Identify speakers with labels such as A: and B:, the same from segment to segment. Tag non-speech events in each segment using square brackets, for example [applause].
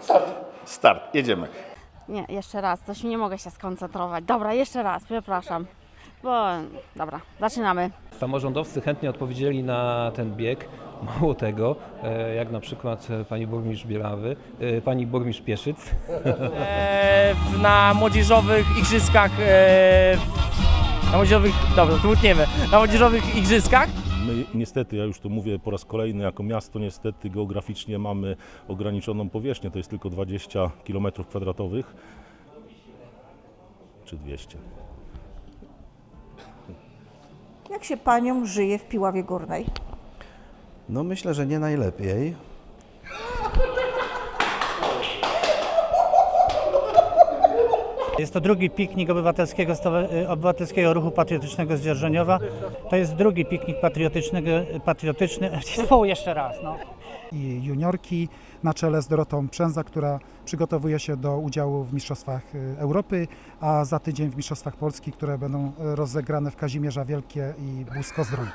A: Start. Start, jedziemy.
B: Nie, jeszcze raz, coś nie mogę się skoncentrować. Dobra, jeszcze raz, przepraszam. Bo, dobra, zaczynamy.
C: Samorządowcy chętnie odpowiedzieli na ten bieg. Mało tego, e, jak na przykład e, pani burmistrz Bielawy, e, pani burmistrz Pieszyc,
D: na młodzieżowych igrzyskach, na młodzieżowych, dobra, to utniemy, na młodzieżowych igrzyskach
E: My niestety, ja już to mówię po raz kolejny, jako miasto niestety geograficznie mamy ograniczoną powierzchnię, to jest tylko 20 km kwadratowych czy 200.
F: Jak się paniom żyje w Piławie Górnej?
G: No myślę, że nie najlepiej.
H: Jest to drugi piknik obywatelskiego, y, obywatelskiego ruchu patriotycznego z Dzierżoniowa. To jest drugi piknik patriotycznego, patriotyczny. [laughs] O, jeszcze raz, no.
I: i juniorki na czele z Dorotą Przęza, która przygotowuje się do udziału w Mistrzostwach y, Europy, a za tydzień w Mistrzostwach Polski, które będą y, rozegrane w Kazimierza Wielkie i Błysko-Zdrój.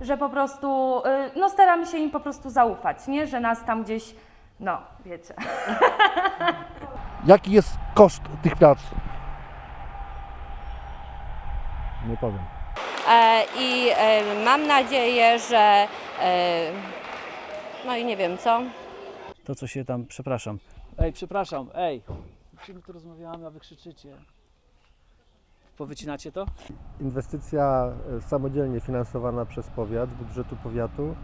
J: że po prostu, no staramy się im po prostu zaufać, nie? Że nas tam gdzieś, no wiecie. [laughs]
K: Jaki jest koszt tych prac? Nie powiem.
B: E, I e, mam nadzieję, że. E, no i nie wiem co.
H: To, co się tam, przepraszam.
D: Ej, przepraszam, ej, my tu rozmawiamy, a wy krzyczycie. Powycinacie to?
K: Inwestycja e, samodzielnie finansowana przez powiat z budżetu powiatu.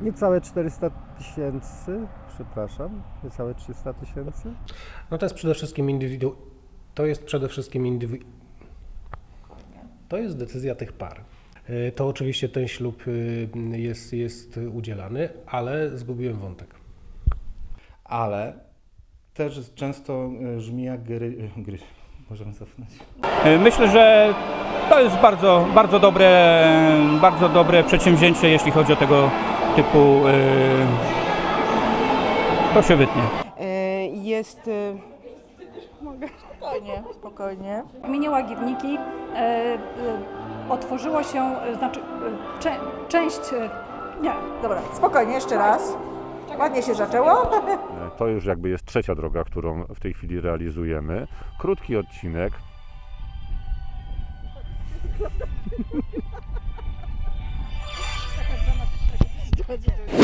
K: Niecałe 400 tysięcy, przepraszam, niecałe 300 tysięcy.
C: No to jest przede wszystkim indywidu... To jest przede wszystkim indywi... To jest decyzja tych par. Y, To oczywiście ten ślub y, jest, jest udzielany, ale zgubiłem wątek.
G: Ale też często brzmi jak gry... gry. Możemy cofnąć.
D: Myślę, że to jest bardzo, bardzo dobre, bardzo dobre przedsięwzięcie, jeśli chodzi o tego typu, e, to się wytnie.
F: Jest... Spokojnie, spokojnie.
J: W gminie Łagiwniki e, otworzyło się, znaczy część, nie,
F: Dobra, spokojnie, jeszcze raz. Ładnie się zaczęło.
E: To już jakby jest trzecia droga, którą w tej chwili realizujemy. Krótki odcinek. [laughs]